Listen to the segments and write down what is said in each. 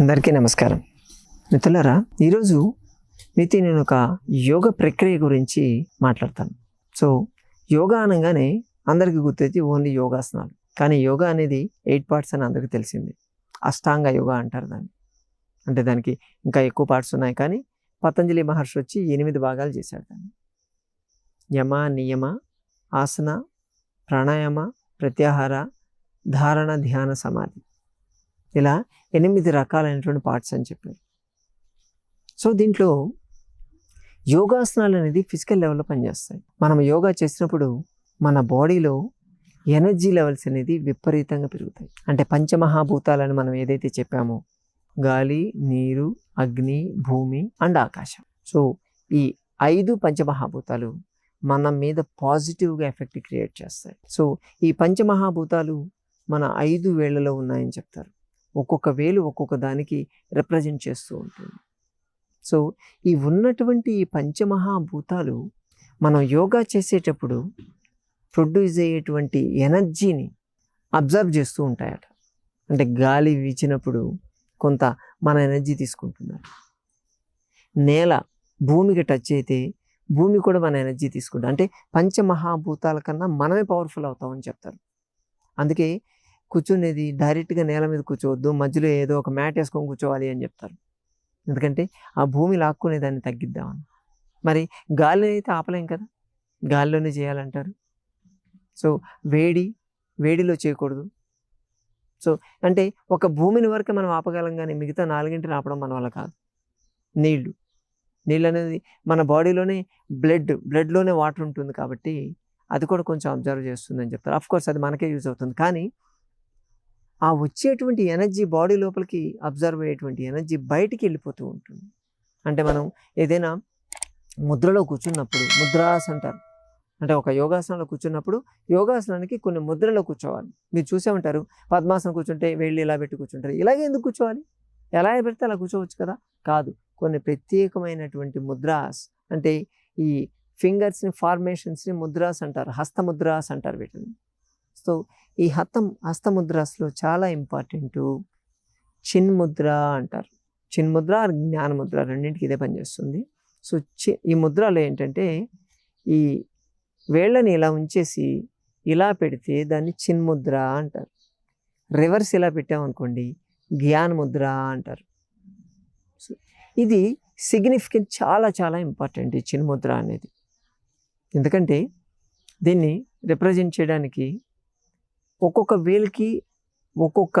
అందరికీ నమస్కారం. మిత్రులరా ఈరోజు మీతో నేను ఒక యోగ ప్రక్రియ గురించి మాట్లాడతాను. సో యోగా అనగానే అందరికీ గుర్తొచ్చి ఓన్లీ యోగాసనాలు. కానీ యోగా అనేది ఎయిట్ పార్ట్స్ అని అందరికీ తెలిసింది. అష్టాంగ యోగా అంటారు దాన్ని. అంటే దానికి ఇంకా ఎక్కువ పార్ట్స్ ఉన్నాయి కానీ పతంజలి మహర్షి వచ్చి ఎనిమిది భాగాలు చేశాడు దాన్ని. యమ నియమ ఆసన ప్రాణాయామ ప్రత్యాహార ధారణ ధ్యాన సమాధి. ఇలా ఎనిమిది రకాలైనటువంటి పార్ట్స్ అని చెప్పింది సో దీంట్లో యోగాసనాలు అనేది ఫిజికల్ లెవెల్లో పనిచేస్తాయి. మనం యోగా చేసినప్పుడు మన బాడీలో ఎనర్జీ లెవెల్స్ అనేది విపరీతంగా పెరుగుతాయి. అంటే పంచమహాభూతాలని మనం ఏదైతే చెప్పామో గాలి నీరు అగ్ని భూమి అండ్ ఆకాశం. సో ఈ ఐదు పంచమహాభూతాలు మన మీద పాజిటివ్గా ఎఫెక్ట్ క్రియేట్ చేస్తాయి. సో ఈ పంచమహాభూతాలు మన ఐదు వేళ్ళలో ఉన్నాయని చెప్తారు. ఒక్కొక్క వేలు ఒక్కొక్క దానికి రిప్రజెంట్ చేస్తూ ఉంటుంది. సో ఈ ఉన్నటువంటి ఈ పంచమహాభూతాలు మనం యోగా చేసేటప్పుడు ప్రొడ్యూస్ అయ్యేటువంటి ఎనర్జీని అబ్జర్వ్ చేస్తూ ఉంటాయట. అంటే గాలి వీచినప్పుడు కొంత మన ఎనర్జీ తీసుకుంటున్నారు. నేల భూమికి టచ్ అయితే భూమి కూడా మన ఎనర్జీ తీసుకుంటుంది. అంటే పంచమహాభూతాల కన్నా మనమే పవర్ఫుల్ అవుతామని చెప్తారు. అందుకే కూర్చునేది డైరెక్ట్గా నేల మీద కూర్చోవద్దు మధ్యలో ఏదో ఒక మ్యాట్ వేసుకొని కూర్చోవాలి అని చెప్తారు. ఎందుకంటే ఆ భూమి లాక్కునే దాన్ని తగ్గిద్దామని మరి గాలిని అయితే ఆపలేం కదా? గాలిలోనే చేయాలంటారు. సో వేడి వేడిలో చేయకూడదు. సో అంటే ఒక భూమిని వరకు మనం ఆపగలం కానీ మిగతా నాలుగింటిని ఆపడం మన వల్ల కాదు. నీళ్ళు. నీళ్ళు అనేది మన బాడీలోనే బ్లడ్ బ్లడ్లోనే వాటర్ ఉంటుంది కాబట్టి అది కూడా కొంచెం అబ్జర్వ్ చేస్తుందని చెప్తారు. అఫ్ కోర్స్ అది మనకే యూజ్ అవుతుంది. కానీ ఆ వచ్చేటువంటి ఎనర్జీ బాడీ లోపలికి అబ్జర్వ్ అయ్యేటువంటి ఎనర్జీ బయటికి వెళ్ళిపోతూ ఉంటుంది. అంటే మనం ఏదైనా ముద్రలో కూర్చున్నప్పుడు ముద్రాస్ అంటారు. అంటే ఒక యోగాసనంలో కూర్చున్నప్పుడు యోగాసనానికి కొన్ని ముద్రలో కూర్చోవాలి. మీరు చూసే ఉంటారు పద్మాసనం కూర్చుంటే వెళ్ళి ఇలా పెట్టి కూర్చుంటారు. ఇలాగే ఎందుకు కూర్చోవాలి? ఎలా పెడితే అలా కూర్చోవచ్చు కదా? కాదు కొన్ని ప్రత్యేకమైనటువంటి ముద్రాస్ అంటే ఈ ఫింగర్స్ని ఫార్మేషన్స్ని ముద్రాస్ అంటారు హస్తముద్రాస్ అంటారు వీటిని. సో ఈ హస్తం హస్తముద్రాస్లో చాలా ఇంపార్టెంట్. చిన్ముద్ర అంటారు. చిన్ముద్ర జ్ఞానముద్ర రెండింటికి ఇదే పనిచేస్తుంది సో చి ఈ ముద్రలో ఏంటంటే ఈ వేళ్ళని ఇలా ఉంచేసి ఇలా పెడితే దాన్ని చిన్ముద్ర అంటారు. రివర్స్ ఇలా పెట్టామనుకోండి జ్ఞానముద్ర అంటారు. సో ఇది సిగ్నిఫికెంట్ చాలా చాలా ఇంపార్టెంట్ ఈ చిన్ముద్ర అనేది. ఎందుకంటే దీన్ని రిప్రజెంట్ చేయడానికి ఒక్కొక్క వేల్కి ఒక్కొక్క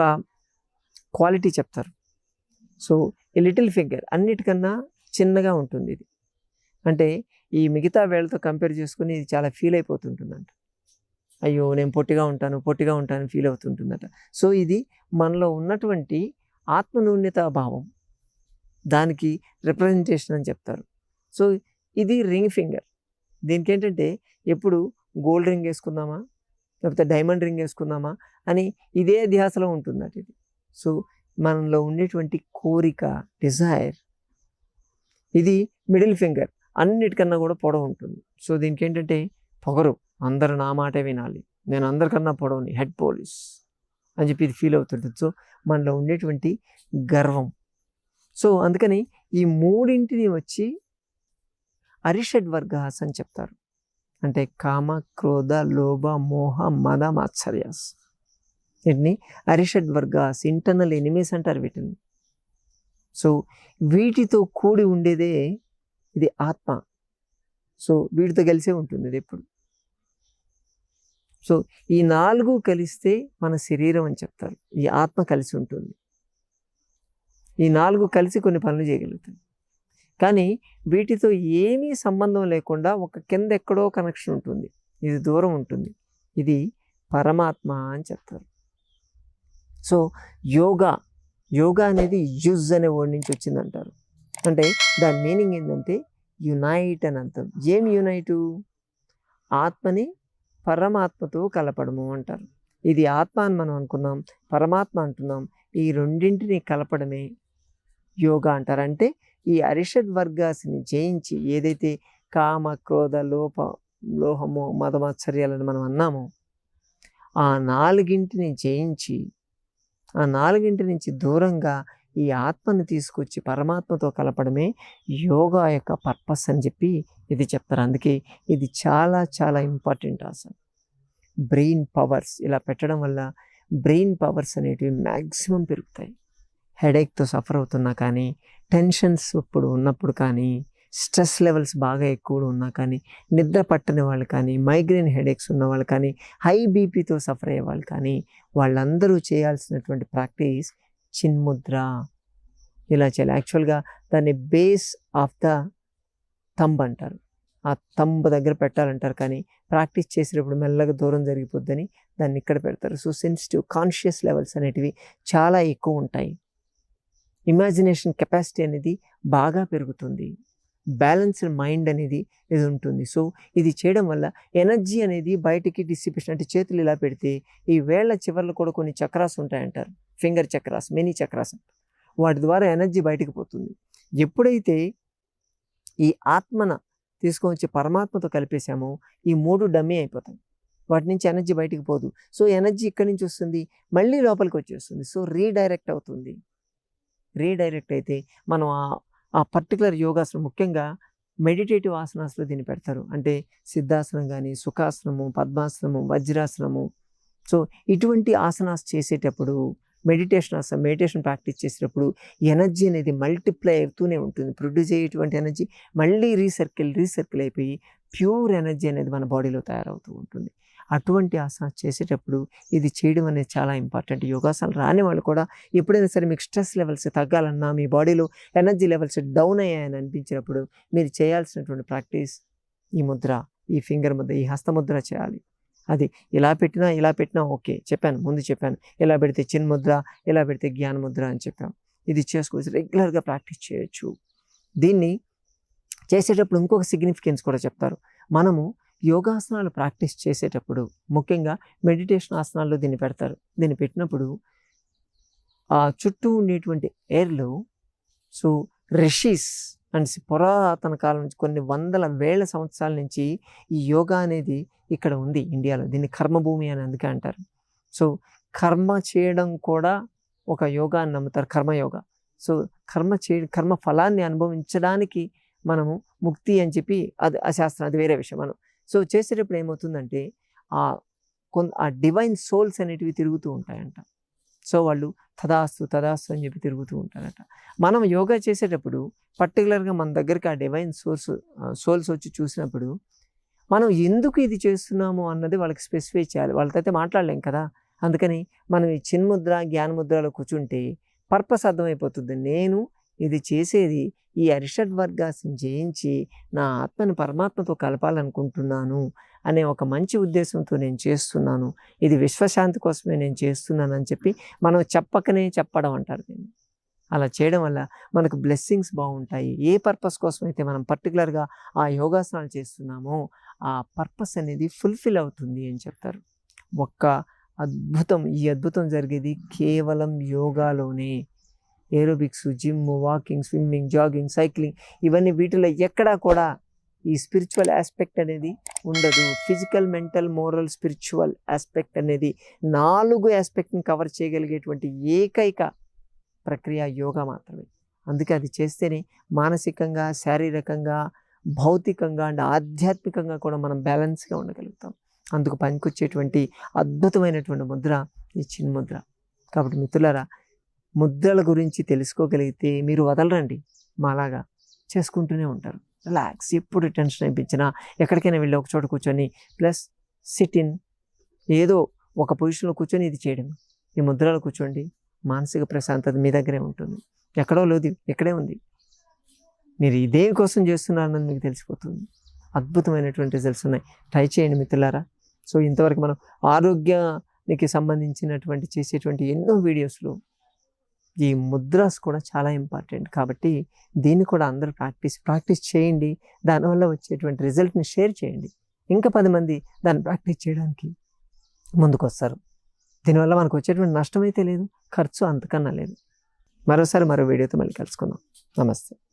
క్వాలిటీ చెప్తారు. సో ఈ లిటిల్ ఫింగర్ అన్నిటికన్నా చిన్నగా ఉంటుంది ఇది. అంటే ఈ మిగతా వేళ్ళతో కంపేర్ చేసుకుని ఇది చాలా ఫీల్ అయిపోతుంటుందంట. అయ్యో నేను పొట్టిగా ఉంటాను పొట్టిగా ఉంటాను ఫీల్ అవుతుంటుందట. సో ఇది మనలో ఉన్నటువంటి ఆత్మనూన్యత భావం. దానికి రిప్రజెంటేషన్ అని చెప్తారు. సో ఇది రింగ్ ఫింగర్. దీనికి ఏంటంటే ఎప్పుడు గోల్డ్ రింగ్ వేసుకుందామా? లేకపోతే డైమండ్ రింగ్ వేసుకుందామా అని ఇదే ధ్యాసలో ఉంటుందట ఇది. సో మనలో ఉండేటువంటి కోరిక డిజైర్ ఇది మిడిల్ ఫింగర్ అన్నిటికన్నా కూడా పొడవు ఉంటుంది. సో దీనికి ఏంటంటే పొగరు అందరు నా మాటే వినాలి. నేను అందరికన్నా పొడవుని హెడ్ పోలీస్ అని చెప్పి ఇది ఫీల్ అవుతుంటుంది. సో మనలో ఉండేటువంటి గర్వం. సో అందుకని ఈ మూడింటిని వచ్చి అరిషడ్ వర్గాస్ అని చెప్తారు. అంటే కామ క్రోధ లోభ మోహ మద మాత్సర్యాస్ వీటిని అరిషడ్ వర్గాస్ ఇంటర్నల్ ఎనిమీస్ అంటారు వీటిని. సో వీటితో కూడి ఉండేదే ఇది ఆత్మ. సో వీటితో కలిసే ఉంటుంది ఇది ఎప్పుడు. సో ఈ నాలుగు కలిస్తే మన శరీరం అని చెప్తారు. ఈ ఆత్మ కలిసి ఉంటుంది. ఈ నాలుగు కలిసి కొన్ని పనులు చేయగలుగుతాయి కానీ వీటితో ఏమీ సంబంధం లేకుండా ఒక కింద ఎక్కడో కనెక్షన్ ఉంటుంది. ఇది దూరం ఉంటుంది. ఇది పరమాత్మ అని చెప్తారు. సో యోగా యోగా అనేది యుజ్ అనే వర్డ్ నుంచి వచ్చిందంటారు. అంటే దాని మీనింగ్ ఏంటంటే యునైట్ అని అర్థం. ఏం యునైటు ఆత్మని పరమాత్మతో కలపడము అంటారు. ఇది ఆత్మ అని మనం అనుకున్నాం పరమాత్మ అంటున్నాం. ఈ రెండింటిని కలపడమే యోగా అంటారు. అంటే ఈ అరిషడ్ వర్గాసిని జయించి ఏదైతే కామ క్రోధ లోప లోహము మదమాత్సర్యాలని మనం అన్నామో ఆ నాలుగింటిని జయించి ఆ నాలుగింటి నుంచి దూరంగా ఈ ఆత్మను తీసుకొచ్చి పరమాత్మతో కలపడమే యోగా యొక్క పర్పస్ అని చెప్పి ఇది చెప్తారు. అందుకే ఇది చాలా చాలా ఇంపార్టెంట్ ఆసన. బ్రెయిన్ పవర్స్ ఇలా పెట్టడం వల్ల బ్రెయిన్ పవర్స్ అనేటివి మ్యాక్సిమం పెరుగుతాయి. హెడేక్తో సఫర్ అవుతున్నా కానీ టెన్షన్స్ ఇప్పుడు ఉన్నప్పుడు కానీ స్ట్రెస్ లెవెల్స్ బాగా ఎక్కువ ఉన్నా కానీ నిద్ర పట్టని వాళ్ళు కానీ మైగ్రేన్ హెడేక్స్ ఉన్న వాళ్ళు కానీ హై బీపీతో సఫర్ అయ్యే వాళ్ళు కానీ వాళ్ళందరూ చేయాల్సినటువంటి ప్రాక్టీస్ చిన్ముద్ర ఇలా చేయాలి. యాక్చువల్గా దాన్ని బేస్ ఆఫ్ ద తంబ్ అంటారు. ఆ తంబ్ దగ్గర పెట్టాలంటారు కానీ ప్రాక్టీస్ చేసేటప్పుడు మెల్లగా దూరం జరిగిపోద్దని దాన్ని ఇక్కడ పెడతారు. సో సెన్సిటివ్ కాన్షియస్ లెవెల్స్ అనేటివి చాలా ఎక్కువ ఉంటాయి. ఇమాజినేషన్ కెపాసిటీ అనేది బాగా పెరుగుతుంది. బ్యాలెన్స్డ్ మైండ్ అనేది ఇది ఉంటుంది. సో ఇది చేయడం వల్ల ఎనర్జీ అనేది బయటికి డిస్ట్రిబ్యూషన్ అంటే చేతులు ఇలా పెడితే ఈ వేళ్ళ చివర్లో కూడా కొన్ని చక్రాస్ ఉంటాయంటారు. ఫింగర్ చక్రాస్ మెనీ చక్రాస్ వాటి ద్వారా ఎనర్జీ బయటికి పోతుంది. ఎప్పుడైతే ఈ ఆత్మన తీసుకొని వచ్చి పరమాత్మతో కలిపేశామో ఈ మూడు డమ్మీ అయిపోతాయి. వాటి నుంచి ఎనర్జీ బయటికి పోదు. సో ఎనర్జీ ఇక్కడి నుంచి వస్తుంది మళ్ళీ లోపలికి వచ్చేస్తుంది. సో రీడైరెక్ట్ అవుతుంది. రీడైరెక్ట్ అయితే మనం ఆ- ఆ పర్టికులర్ యోగాసనం ముఖ్యంగా మెడిటేటివ్ ఆసనాస్లో దీన్ని పెడతారు. అంటే సిద్ధాసనం కానీ సుఖాసనము పద్మాసనము వజ్రాసనము. సో ఇటువంటి ఆసనాస్ చేసేటప్పుడు మెడిటేషన్ ఆసనం మెడిటేషన్ ప్రాక్టీస్ చేసేటప్పుడు ఎనర్జీ అనేది మల్టిప్లై అవుతూనే ఉంటుంది. ప్రొడ్యూస్ అయ్యేటువంటి ఎనర్జీ మళ్ళీ రీసర్కిల్ రీసర్కిల్ అయిపోయి ప్యూర్ ఎనర్జీ అనేది మన బాడీలో తయారవుతూ ఉంటుంది. అటువంటి ఆసనాలు చేసేటప్పుడు ఇది చేయడం అనేది చాలా ఇంపార్టెంట్. యోగాసనాలు రాని వాళ్ళు కూడా ఎప్పుడైనా సరే మీకు స్ట్రెస్ లెవెల్స్ తగ్గాలన్నా మీ బాడీలో ఎనర్జీ లెవెల్స్ డౌన్ అయ్యాయని అనిపించినప్పుడు మీరు చేయాల్సినటువంటి ప్రాక్టీస్ ఈ ముద్ర ఈ ఫింగర్ ముద్ర ఈ హస్తముద్ర చేయాలి. అది ఇలా పెట్టినా ఇలా పెట్టినా ఓకే. చెప్పాను ముందు చెప్పాను. ఇలా పెడితే చిన్న ముద్ర ఇలా పెడితే జ్ఞాన ముద్ర అని చెప్పాను ఇది చేసుకోవచ్చు రెగ్యులర్గా ప్రాక్టీస్ చేయొచ్చు. దీన్ని చేసేటప్పుడు ఇంకొక సిగ్నిఫికెన్స్ కూడా చెప్తారు. మనము యోగాసనాలు ప్రాక్టీస్ చేసేటప్పుడు ముఖ్యంగా మెడిటేషన్ ఆసనాల్లో దీన్ని పెడతారు. దీన్ని పెట్టినప్పుడు ఆ చుట్టూ ఉండేటువంటి ఎయిర్లు సో రిషీస్ అండ్ పురాతన కాలం నుంచి కొన్ని వందల వేల సంవత్సరాల నుంచి ఈ యోగా అనేది ఇక్కడ ఉంది ఇండియాలో. దీన్ని కర్మభూమి అని అందుకే అంటారు. సో కర్మ చేయడం కూడా ఒక యోగా అని నమ్ముతారు కర్మయోగా. సో కర్మ చే కర్మ ఫలాన్ని అనుభవించడానికి మనము ముక్తి అని చెప్పి అది ఆ శాస్త్రం అది వేరే విషయం. మనం సో చేసేటప్పుడు ఏమవుతుందంటే ఆ కొన్ ఆ డివైన్ సోల్స్ అనేటివి తిరుగుతూ ఉంటాయంట. సో వాళ్ళు తదాస్తు తదాస్తు అని చెప్పి తిరుగుతూ ఉంటారట. మనం యోగా చేసేటప్పుడు పర్టికులర్గా మన దగ్గరికి ఆ డివైన్ సోర్స్ సోల్స్ వచ్చి చూసినప్పుడు మనం ఎందుకు ఇది చేస్తున్నాము అన్నది వాళ్ళకి స్పెసిఫై చేయాలి. వాళ్ళతో అయితే మాట్లాడలేం కదా. అందుకని మనం ఈ చిన్ముద్ర జ్ఞానముద్రలో కూర్చుంటే పర్పస్ అర్థమైపోతుంది. నేను ఇది చేసేది ఈ అరిషడ్ వర్గాస్ని జయించి నా ఆత్మను పరమాత్మతో కలపాలనుకుంటున్నాను అనే ఒక మంచి ఉద్దేశంతో నేను చేస్తున్నాను. ఇది విశ్వశాంతి కోసమే నేను చేస్తున్నాను అని చెప్పి మనం చెప్పకనే చెప్పడం అంటారు అలా చేయడం వల్ల మనకు బ్లెస్సింగ్స్ బాగుంటాయి. ఏ పర్పస్ కోసం అయితే మనం పర్టికులర్గా ఆ యోగాసనాలు చేస్తున్నామో ఆ పర్పస్ అనేది ఫుల్ఫిల్ అవుతుంది అని చెప్తారు. ఒక్క అద్భుతం ఈ అద్భుతం జరిగేది కేవలం యోగాలోనే. Aerobics gym walking swimming jogging cycling ఇవన్నీ వీటిలో ఎక్కడా కూడా ఈ స్పిరిచువల్ ఆస్పెక్ట్ అనేది ఉండదు. Physical mental moral spiritual aspect అనేది నాలుగు ఆస్పెక్ట్ని కవర్ చేయగలిగేటువంటి ఏకైక ప్రక్రియ యోగా మాత్రమే. అందుకే అది చేస్తేనే మానసికంగా శారీరకంగా భౌతికంగా అండ్ ఆధ్యాత్మికంగా కూడా మనం బ్యాలెన్స్గా ఉండగలుగుతాం. అందుకు పనికొచ్చేటువంటి అద్భుతమైనటువంటి ముద్ర ఈ చిన్ముద్ర. కాబట్టి మిత్రులారా ముద్దల గురించి తెలుసుకోగలిగితే మీరు వదలరండి. మాలాగా చేసుకుంటూనే ఉంటారు. రిలాక్స్ ఎప్పుడు టెన్షన్ అనిపించినా ఎక్కడికైనా వెళ్ళి ఒక చోట కూర్చొని ప్లస్ సిట్ ఇన్ ఏదో ఒక పొజిషన్లో కూర్చొని ఇది చేయడం. ఈ ముద్రలో కూర్చోండి. మానసిక ప్రశాంతత మీ దగ్గరే ఉంటుంది. ఎక్కడో లేదు. ఇక్కడే ఉంది. మీరు ఇదే కోసం చేస్తున్నారన్నది మీకు తెలిసిపోతుంది. అద్భుతమైనటువంటి రిజల్ట్స్ ఉన్నాయి. ట్రై చేయండి మిత్రులారా. సో ఇంతవరకు మనం ఆరోగ్యానికి సంబంధించినటువంటి చేసేటువంటి ఎన్నో వీడియోస్లో ఈ ముద్రాస్ కూడా చాలా ఇంపార్టెంట్ కాబట్టి దీన్ని కూడా అందరూ ప్రాక్టీస్ ప్రాక్టీస్ చేయండి. దానివల్ల వచ్చేటువంటి రిజల్ట్ని షేర్ చేయండి. ఇంకా పది మంది దాన్ని ప్రాక్టీస్ చేయడానికి ముందుకొస్తారు. దీనివల్ల మనకు వచ్చేటువంటి నష్టం అయితే లేదు ఖర్చు అంతకన్నా లేదు. మరోసారి మరో వీడియోతో మళ్ళీ కలుసుకుందాం. నమస్తే.